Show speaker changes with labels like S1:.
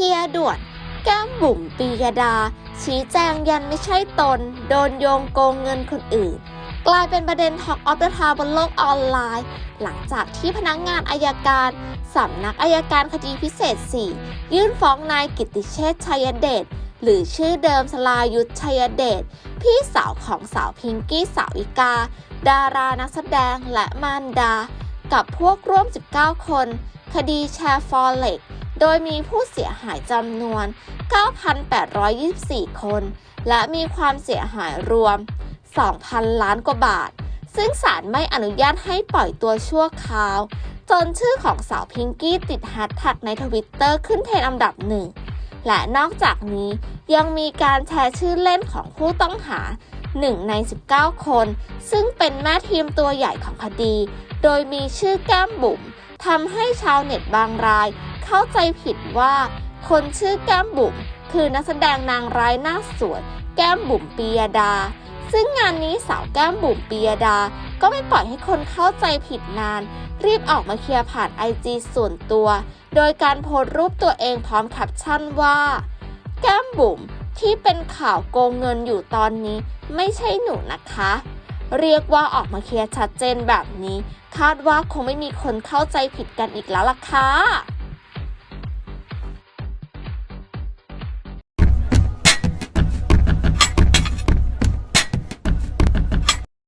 S1: ลียร์ด่วน แก้มบุ๋มปียดา ชี้แจงยันไม่ใช่ตน โดนโยงโกงเงินคนอื่น กลายเป็นประเด็น Talk of the Town บนโลกออนไลน์ หลังจากที่พนักงานอายการสำนักอายการคดีพิเศษ 4 ยื่นฟ้องนายกิติเชษชัยเดชหรือชื่อเดิมสลายุทธชัยเดช พี่สาวของสาวพิงกี้สาวิกา ดารานักแสดงและมารดา กับพวกร่วม 19 คน คดีแชร์ฟอร์เล็กโดยมีผู้เสียหายจำนวน 9,824 คน และมีความเสียหายรวม 2,000 ล้านกว่าบาท ซึ่งศาลไม่อนุญาตให้ปล่อยตัวชั่วคราว จนชื่อของสาวพิงกี้ติดแฮชแท็กในทวิตเตอร์ขึ้นเทรนอันดับหนึ่ง และนอกจากนี้ยังมีการแชร์ชื่อเล่นของผู้ต้องหา 1 ใน 19 คน ซึ่งเป็นแม่ทีมตัวใหญ่ของคดี โดยมีชื่อแก้มบุ๋มทำให้ชาวเน็ตบางราย เข้าใจผิดว่า คนชื่อแก้มบุ๋มคือนักแสดงนางร้ายหน้าสวยแก้มบุ๋มปียดา ซึ่งงานนี้สาวแก้มบุ๋มปียดา ก็ไม่ปล่อยให้คนเข้าใจผิดนาน รีบออกมาเคลียร์ผ่านไอจีส่วนตัว โดยการโพสต์รูปตัวเองพร้อมแคปชั่นว่า แก้มบุ๋ม ที่เป็นข่าวโกงเงินอยู่ตอนนี้ ไม่ใช่หนูนะคะ เรียกว่าออกมาเคลียร์ชัดเจนแบบนี้ คาดว่าคงไม่มีคนเข้าใจผิดกันอีกแล้วล่ะค่ะ